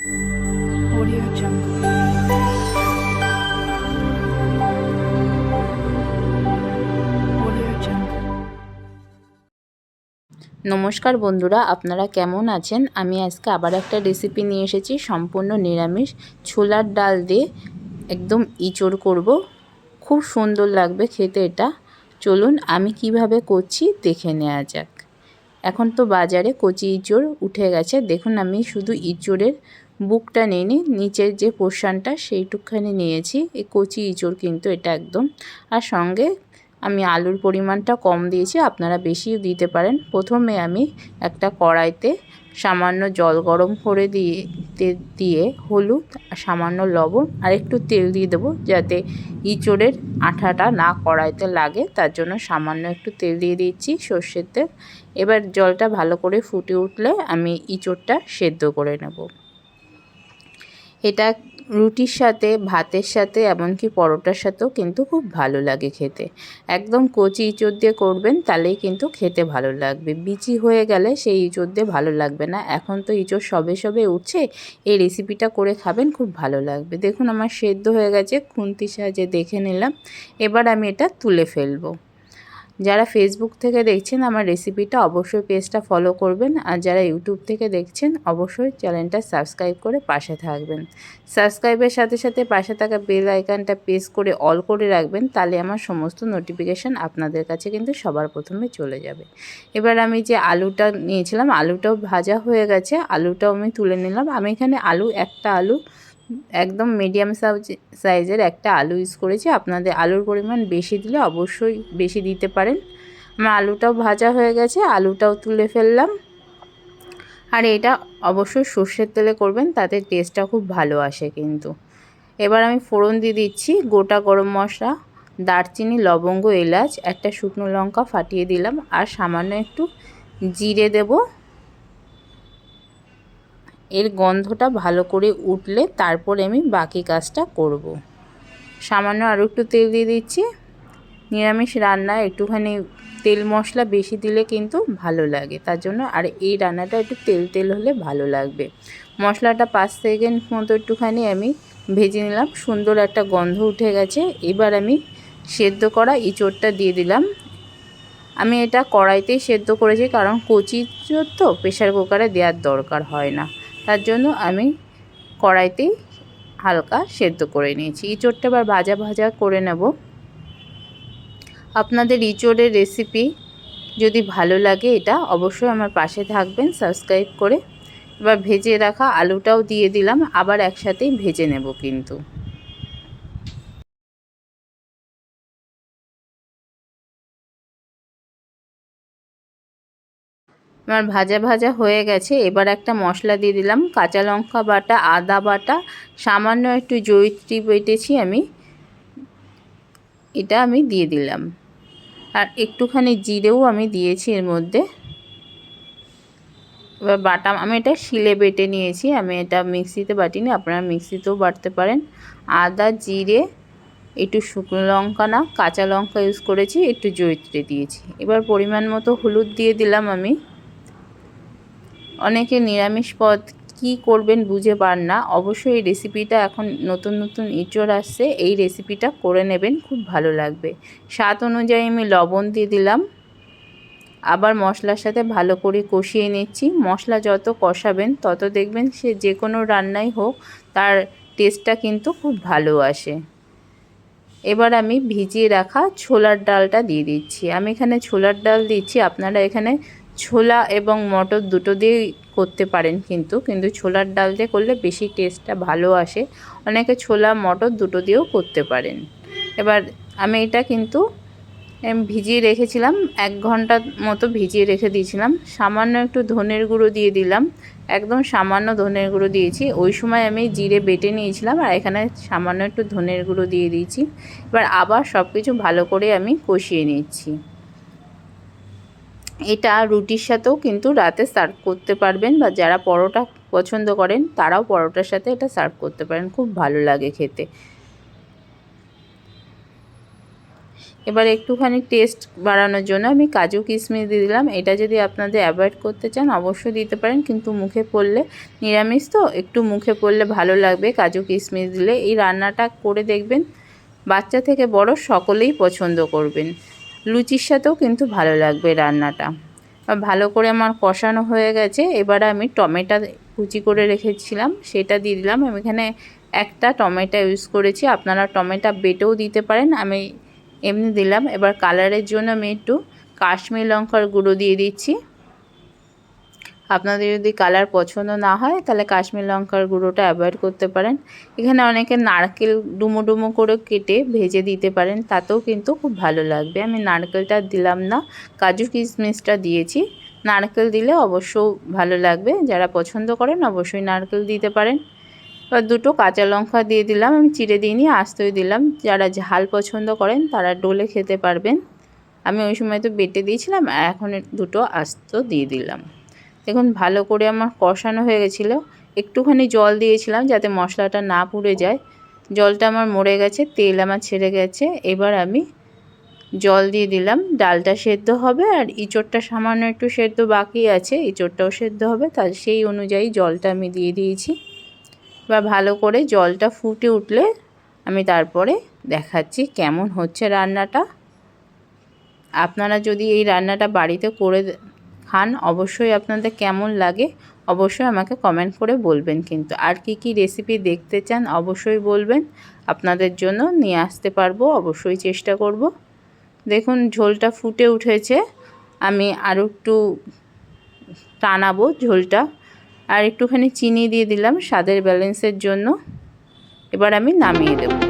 Audio Jungle. নমস্কার বন্ধুরা, আপনারা কেমন আছেন? আমি আজকে আবার একটা রেসিপি নিয়ে এসেছি, সম্পূর্ণ নিরামিষ। ছোলার ডাল দিয়ে একদম ইঁচড় করব। খুব সুন্দর লাগবে খেতে এটা। চলুন আমি কীভাবে করছি দেখে নেওয়া যাক। এখন তো বাজারে কচি ইঁচড় উঠে গেছে। দেখুন, আমি শুধু ইঁচড়ের বুকটা নিইনি নিচের যে পোর্শনটা সেইটুকখানি নিয়েছি। এই কচি ইঁচড় কিন্তু এটা একদম। আর সঙ্গে আমি আলুর পরিমাণটা কম দিয়েছি, আপনারা বেশিও দিতে পারেন। প্রথমে আমি একটা কড়াইতে সামান্য জল গরম করে দিয়ে দিয়ে হলুদ সামান্য লবণ, আর একটু তেল দিয়ে দেবো যাতে ইঁচড়ের আঠাটা না কড়াইতে লাগে। তার জন্য সামান্য একটু তেল দিয়ে দিচ্ছি সর্ষের তেল। এবার জলটা ভালো করে ফুটে উঠলে আমি ইঁচড়টা সেদ্ধ করে নেব। এটা রুটির সাথে, ভাতের সাথে, এমনকি পরোটার সাথেও কিন্তু খুব ভালো লাগে খেতে। একদম কচি ইঁচড় দিয়ে করবেন, তাহলেই কিন্তু খেতে ভালো লাগবে। বিচি হয়ে গেলে সেই ইঁচড় দিয়ে ভালো লাগবে না। এখন তো ইঁচড় সবে সবে উঠছে, এই রেসিপিটা করে খাবেন, খুব ভালো লাগবে। দেখুন, আমার সেদ্ধ হয়ে গেছে, খুন্তির সাহায্যে দেখে নিলাম। এবার আমি এটা তুলে ফেলব। যারা ফেসবুক থেকে দেখছেন, আমার রেসিপিটা অবশ্যই পেজটা ফলো করবেন। আর যারা ইউটিউব থেকে দেখছেন, অবশ্যই চ্যানেলটা সাবস্ক্রাইব করে পাশে থাকবেন। সাবস্ক্রাইবের সাথে সাথে পাশে থাকা বেল আইকনটা প্রেস করে অল করে রাখবেন, তাহলে আমার সমস্ত নোটিফিকেশান আপনাদের কাছে কিন্তু সবার প্রথমে চলে যাবে। এবার আমি যে আলুটা নিয়েছিলাম, আলুটাও ভাজা হয়ে গেছে, আলুটাও আমি তুলে নিলাম। আমি এখানে আলু, একটা আলু একদম মিডিয়াম সাইজের একটা আলু ইউজ করেছি। আপনাদের আলুর পরিমাণ বেশি দিলে অবশ্যই বেশি দিতে পারেন। আমার আলুটাও ভাজা হয়ে গেছে, আলুটাও তুলে ফেললাম। আর এটা অবশ্যই সর্ষের তেলে করবেন, তাতে টেস্টটা খুব ভালো আসে কিন্তু। এবার আমি ফোড়ন দিয়ে দিচ্ছি, গোটা গরম মশলা, দারচিনি, লবঙ্গ, এলাচ, একটা শুকনো লঙ্কা ফাটিয়ে দিলাম। আর সামান্য একটু জিরে দেবো। এর গন্ধটা ভালো করে উঠলে তারপরে আমি বাকি কাজটা করব। সামান্য আরও একটু তেল দিয়ে দিচ্ছি। নিরামিষ রান্নায় একটুখানি তেল মশলা বেশি দিলে কিন্তু ভালো লাগে। তার জন্য আর এই রান্নাটা একটু তেল তেল হলে ভালো লাগবে। মশলাটা পাঁচ সেকেন্ড মতো একটুখানি আমি ভেজে নিলাম। সুন্দর একটা গন্ধ উঠে গেছে। এবার আমি সেদ্ধ করা ইঁচড়টা দিয়ে দিলাম। আমি এটা কড়াইতেই সেদ্ধ করেছি কারণ কচি তো প্রেশার কুকারে দেওয়ার দরকার হয় না। তার জন্য আমি কড়াইতেই হালকা সেদ্ধ করে নিয়েছি। ইঁচড়টা আবার ভাজা ভাজা করে নেব। আপনাদের ইঁচড়ের রেসিপি যদি ভালো লাগে এটা অবশ্যই আমার পাশে থাকবেন সাবস্ক্রাইব করে। এবার ভেজে রাখা আলুটাও দিয়ে দিলাম, আবার একসাথেই ভেজে নেব কিন্তু। আমার ভাজা ভাজা হয়ে গেছে। এবার একটা মশলা দিয়ে দিলাম। কাঁচা লঙ্কা বাটা, আদা বাটা, সামান্য একটু জয়িত্রী বেটেছি আমি। এটা আমি দিয়ে দিলাম। আর একটুখানি জিরেও আমি দিয়েছি এর মধ্যে। এবার বাটা, আমি এটা শিলে বেটে নিয়েছি। আমি এটা মিক্সিতে বাটিনি, আপনারা মিক্সিতেও বাটতে পারেন। আদা, জিরে, একটু শুকনো লঙ্কা না, কাঁচা লঙ্কা ইউজ করেছি, একটু জয়িত্রী দিয়েছি। এবার পরিমাণ মতো হলুদ দিয়ে দিলাম আমি। অনেকে নিরামিষ পদ কী করবেন বুঝে পান না। অবশ্যই এই রেসিপিটা এখন নতুন নতুন ইঁচড় আসছে। এই রেসিপিটা করে নেবেন, খুব ভালো লাগবে। স্বাদ অনুযায়ী আমি লবণ দিয়ে দিলাম। আবার মশলার সাথে ভালো করে কষিয়ে নিচ্ছি। মশলা যত কষাবেন, তত দেখবেন সে যে কোনো রান্নাই হোক, তার টেস্টটা কিন্তু খুব ভালো আসে। এবার আমি ভিজিয়ে রাখা ছোলার ডালটা দিয়ে দিচ্ছি। আমি এখানে ছোলার ডাল দিচ্ছি। আপনারা এখানে ছোলা এবং মটর দুটো দিয়েই করতে পারেন কিন্তু কিন্তু ছোলার ডাল দিয়ে করলে বেশি টেস্টটা ভালো আসে। অনেকে ছোলা, মটর দুটো দিয়েও করতে পারেন। এবার আমি এটা কিন্তু ভিজিয়ে রেখেছিলাম, এক ঘণ্টা মতো ভিজিয়ে রেখে দিয়েছিলাম। সামান্য একটু ধনের গুঁড়ো দিয়ে দিলাম, একদম সামান্য ধনের গুঁড়ো দিয়েছি। ওই সময় আমি জিরে বেটে নিয়েছিলাম আর এখানে সামান্য একটু ধনের গুঁড়ো দিয়ে দিয়েছি। এবার আবার সব কিছু ভালো করে আমি কষিয়ে নিচ্ছি। এটা রুটির সাথেও কিন্তু রাতে সার্ভ করতে পারবেন বা যারা পরোটা পছন্দ করেন, তারাও পরোটার সাথে এটা সার্ভ করতে পারেন। খুব ভালো লাগে খেতে। এবার একটুখানি টেস্ট বাড়ানোর জন্য আমি কাজু কিশমিশ দিয়ে দিলাম। এটা যদি আপনাদের অ্যাভয়েড করতে চান, অবশ্যই দিতে পারেন, কিন্তু মুখে পড়লে নিরামিষ তো, একটু মুখে পড়লে ভালো লাগবে কাজু কিশমিশ দিলে। এই রান্নাটা করে দেখবেন, বাচ্চা থেকে বড় সকলেই পছন্দ করবেন। লুচির সাথেও কিন্তু ভালো লাগবে রান্নাটা। ভালো করে আমার কষানো হয়ে গেছে, এবারে আমি টমেটো কুচি করে রেখেছিলাম, সেটা দিয়ে দিলাম। আমি এখানে একটা টমেটো ইউজ করেছি, আপনারা টমেটো বেটেও দিতে পারেন, আমি এমনি দিলাম। এবার কালারের জন্য আমি একটু কাশ্মীর লঙ্কার গুঁড়ো দিয়ে দিচ্ছি। আপনাদের যদি কালার পছন্দ না হয়, তাহলে কাশ্মীর লঙ্কার গুঁড়োটা অ্যাভয়েড করতে পারেন। এখানে অনেকে নারকেল ডুমো ডুমো করে কেটে ভেজে দিতে পারেন, তাতেও কিন্তু খুব ভালো লাগবে। আমি নারকেলটা দিলাম না, কাজু কিশমিশটা দিয়েছি। নারকেল দিলে অবশ্য ভালো লাগবে, যারা পছন্দ করেন অবশ্যই নারকেল দিতে পারেন। এবার দুটো কাঁচা লঙ্কা দিয়ে দিলাম, আমি চিড়ে দিইনি আস্তই দিলাম। যারা ঝাল পছন্দ করেন, তারা ডোলে খেতে পারবেন। আমি ওই সময় তো বেটে দিয়েছিলাম, এখন দুটো আস্ত দিয়ে দিলাম। দেখুন, ভালো করে আমার কষানো হয়ে গেছিল। একটুখানি জল দিয়েছিলাম যাতে মশলাটা না পুড়ে যায়। জলটা আমার মরে গেছে, তেল আমার ছেড়ে গেছে। এবার আমি জল দিয়ে দিলাম। ডালটা সেদ্ধ হবে আর ইঁচড়টা সামান্য একটু সেদ্ধ বাকি আছে, ইঁচড়টাও সেদ্ধ হবে। তার সেই অনুযায়ী জলটা আমি দিয়ে দিয়েছি। এবার ভালো করে জলটা ফুটে উঠলে আমি তারপরে দেখাচ্ছি কেমন হচ্ছে রান্নাটা। আপনারা যদি এই রান্নাটা বাড়িতে করে খান, অবশ্যই আপনাদের কেমন লাগে অবশ্যই আমাকে কমেন্ট করে বলবেন কিন্তু। আর কি কি রেসিপি দেখতে চান অবশ্যই বলবেন। আপনাদের জন্য নিয়ে আসতে পারব, অবশ্যই চেষ্টা করব। দেখুন, ঝোলটা ফুটে উঠেছে। আমি আরও একটু টানাবো ঝোলটা। আর একটুখানি চিনি দিয়ে দিলাম স্বাদের ব্যালেন্সের জন্য। এবার আমি নামিয়ে দেবো।